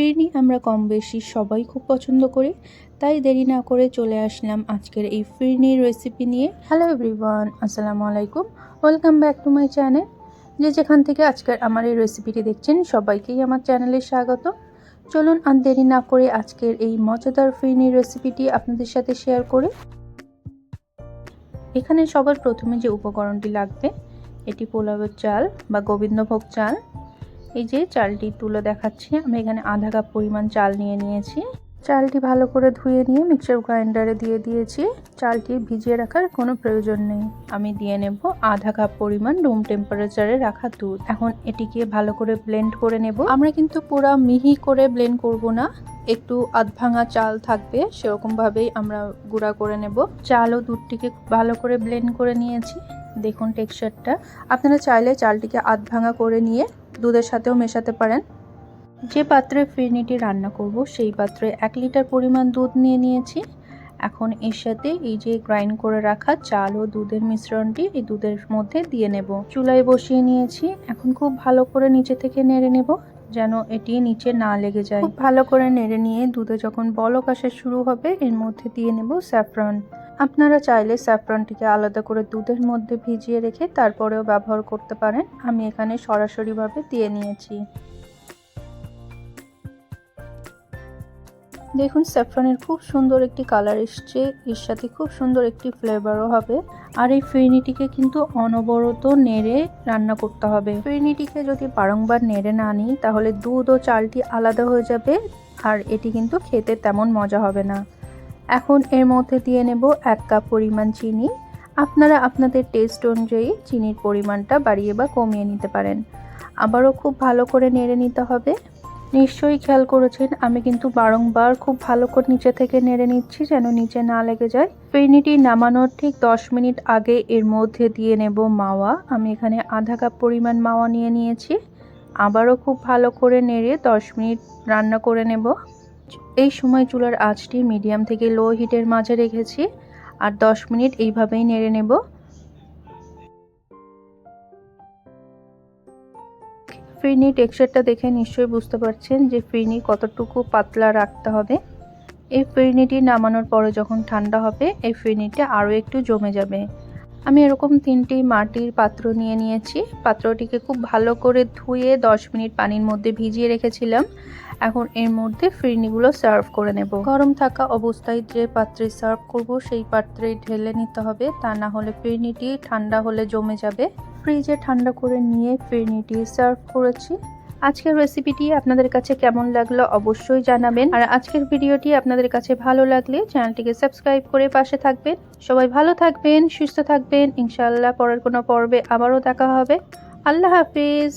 ফিরনি আমরা কম বেশি সবাই খুব পছন্দ করি, তাই দেরি না করে চলে আসলাম আজকের এই ফিরনির রেসিপি নিয়ে। হ্যালো এভরিওয়ান আসসালামু আলাইকুম welcome back to my channel যে যেখান থেকে আজকের আমার এই রেসিপিটি দেখছেন, সবাইকেই আমার চ্যানেলে স্বাগত। চলুন আর দেরি না করে আজকের এই মজাদার ফিরনির রেসিপিটি আপনাদের সাথে শেয়ার করি। এখানে সবার প্রথমে যে উপকরণটি লাগবে, এটি পোলাওয়ের চাল বা গোবিন্দভোগ চাল। এই যে চালটি তুলে দেখাচ্ছি। আমি এখানে আধা কাপ পরিমাণ চাল নিয়ে নিয়েছি। চালটি ভালো করে ধুয়ে নিয়ে মিক্সার গ্রাইন্ডারে দিয়ে দিয়েছি। চালটি ভিজিয়ে রাখার কোনো প্রয়োজন নেই। আমি দিয়ে নেব আধা কাপ পরিমাণ রুম টেম্পারেচারে রাখা দুধ। এখন এটিকে ভালো করে ব্লেন্ড করে নেব। আমরা কিন্তু পুরো মিহি করে ব্লেন্ড করব না। একটু আধ ভাঙা চাল থাকবে, সেরকমভাবেই আমরা গুঁড়া করে নেব। চাল ও দুধটিকে ভালো করে ব্লেন্ড করে নিয়েছি। দেখুন টেক্সচারটা। আপনারা চাইলে চালটিকে আধ ভাঙা করে নিয়ে দুধের সাথেও মেশাতে পারেন। যে পাত্রে ফিরনিটি রান্না করব, সেই পাত্রে এক লিটার পরিমাণ দুধ নিয়ে নিয়েছি। এখন এর সাথে এই যে গ্রাইন্ড করে রাখা চাল ও দুধের মিশ্রণটি এই দুধের মধ্যে দিয়ে নেব। চুলায় বসিয়ে নিয়েছি। এখন খুব ভালো করে নিচে থেকে নেড়ে নেব, যেন এটি নিচে না লেগে যায়। খুব ভালো করে নেড়ে নিয়ে দুধে যখন বলক আসা শুরু হবে, এর মধ্যে দিয়ে নেব স্যাফরন। আপনারা চাইলে স্যাফরনটিকে আলাদা করে দুধের মধ্যে ভিজিয়ে রেখে তারপরেও ব্যবহার করতে পারেন। আমি এখানে সরাসরিভাবে দিয়ে নিয়েছি। দেখুন, স্যাফরনের খুব সুন্দর একটি কালার এসছে। এর সাথে খুব সুন্দর একটি ফ্লেভারও হবে। আর এই ফিরনিটিকে কিন্তু অনবরত নেড়ে রান্না করতে হবে। ফিরনিটিকে যদি বারংবার নেড়ে না নিই, তাহলে দুধ ও চালটি আলাদা হয়ে যাবে। আর এটি কিন্তু খেতে তেমন মজা হবে না। এখন এর মধ্যে দিয়ে নেব এক কাপ পরিমাণ চিনি। আপনারা আপনাদের টেস্ট অনুযায়ী চিনির পরিমাণটা বাড়িয়ে বা কমিয়ে নিতে পারেন। আবারও খুব ভালো করে নেড়ে নিতে হবে। নিশ্চয়ই খেয়াল করেছেন, আমি কিন্তু বারংবার খুব ভালো করে নিচে থেকে নেড়ে নিচ্ছি যেন নিচে না লেগে যায়। ফিরনিটি নামানোর ঠিক দশ মিনিট আগে এর মধ্যে দিয়ে নেব মাওয়া। আমি এখানে আধা কাপ পরিমাণ মাওয়া নিয়ে নিয়েছি। আবারও খুব ভালো করে নেড়ে দশ মিনিট রান্না করে নেব। এই সময় চুলার আঁচটি মিডিয়াম থেকে লো হিটের মাঝে রেখেছি আর দশ মিনিট এইভাবেই নেড়ে নেব। ফ্রিনি টেক্সচারটা দেখে নিশ্চয়ই বুঝতে পারছেন যে ফ্রিনি কতটুকু পাতলা রাখতে হবে। এই ফিরনিটি নামানোর পরে যখন ঠান্ডা হবে, এই ফিরনিটা আরও একটু জমে যাবে। আমি এরকম তিনটি মাটির পাত্র নিয়ে নিয়েছি। পাত্রটিকে খুব ভালো করে ধুয়ে দশ মিনিট পানির মধ্যে ভিজিয়ে রেখেছিলাম। এখন এর মধ্যে ফিরনিগুলো সার্ভ করে নেব। গরম থাকা অবস্থায় যে পাত্রে সার্ভ করব, সেই পাত্রে ঢেলে নিতে হবে। তা না হলে ফিরনিটি ঠান্ডা হলে জমে যাবে। ফ্রিজে ঠান্ডা করে নিয়ে ফিরনিটি সার্ভ করেছি। আজকের রেসিপিটি আপনাদের কাছে কেমন লাগল অবশ্যই জানাবেন। আর আজকের ভিডিওটি আপনাদের কাছে ভালো লাগলে চ্যানেলটিকে সাবস্ক্রাইব করে পাশে থাকবেন। সবাই ভালো থাকবেন, সুস্থ থাকবেন। ইনশাআল্লাহ পরের কোনো পর্বে আবারও দেখা হবে। আল্লাহ হাফিজ।